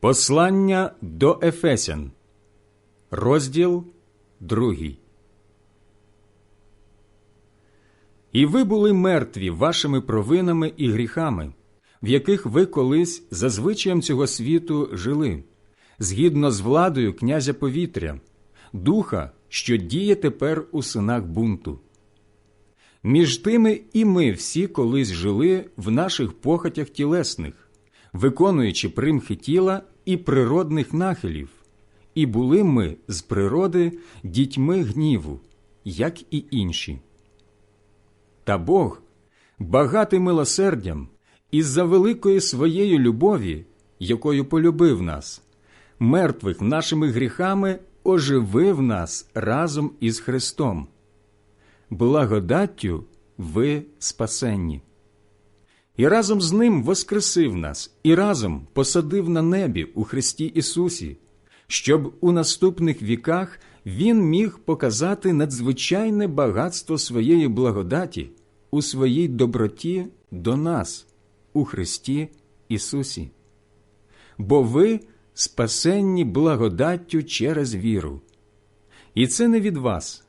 Послання до Ефесян, розділ другий. І ви були мертві вашими провинами і гріхами, в яких ви колись за звичаєм цього світу жили, згідно з владою князя повітря, духа, що діє тепер у синах бунту. Між тими і ми всі колись жили в наших похотях тілесних, виконуючи примхи тіла і природних нахилів, і були ми з природи дітьми гніву, як і інші. Та Бог, багатий милосердям, із за великої своєї любові, якою полюбив нас, мертвих нашими гріхами оживив нас разом із Христом. Благодаттю ви спасенні. І разом з Ним воскресив нас, і разом посадив на небі у Христі Ісусі, щоб у наступних віках Він міг показати надзвичайне багатство своєї благодаті у своїй доброті до нас у Христі Ісусі. Бо ви спасенні благодаттю через віру. І це не від вас,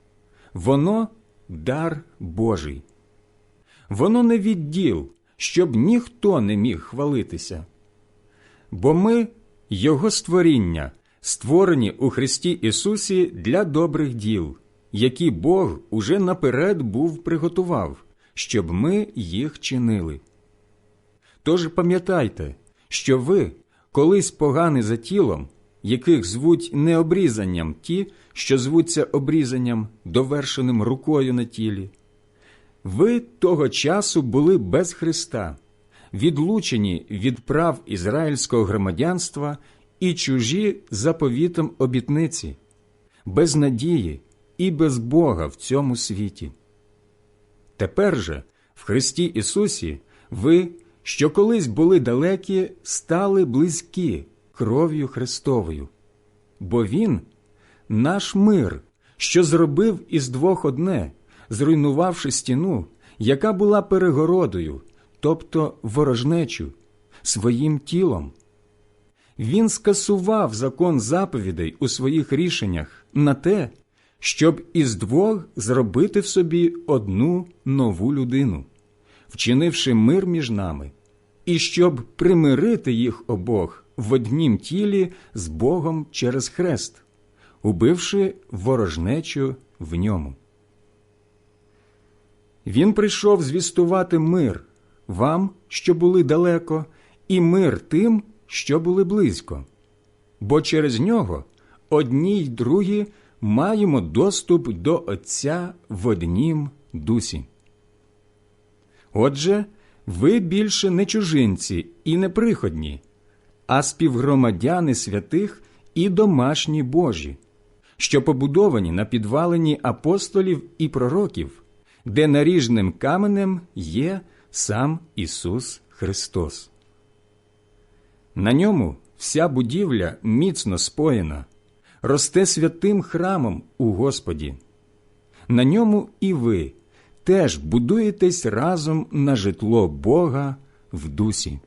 воно дар Божий. Воно не від діл, щоб ніхто не міг хвалитися. Бо ми, Його створіння, створені у Христі Ісусі для добрих діл, які Бог уже наперед був приготував, щоб ми їх чинили. Тож пам'ятайте, що ви, колись погані за тілом, яких звуть не обрізанням ті, що звуться обрізанням, довершеним рукою на тілі, ви того часу були без Христа, відлучені від прав ізраїльського громадянства і чужі заповітом обітниці, без надії і без Бога в цьому світі. Тепер же, в Христі Ісусі, ви, що колись були далекі, стали близькі кров'ю Христовою, бо Він наш мир, що зробив із двох одне, зруйнувавши стіну, яка була перегородою, тобто ворожнечу, своїм тілом. Він скасував закон заповідей у своїх рішеннях на те, щоб із двох зробити в собі одну нову людину, вчинивши мир між нами, і щоб примирити їх обох в однім тілі з Богом через хрест, убивши ворожнечу в ньому. Він прийшов звістувати мир вам, що були далеко, і мир тим, що були близько, бо через нього одні й другі маємо доступ до Отця в однім дусі. Отже, ви більше не чужинці і не приходні, а співгромадяни святих і домашні Божі, що побудовані на підвалині апостолів і пророків, де наріжним каменем є сам Ісус Христос. На ньому вся будівля міцно споєна, росте святим храмом у Господі. На ньому і ви теж будуєтесь разом на житло Бога в дусі.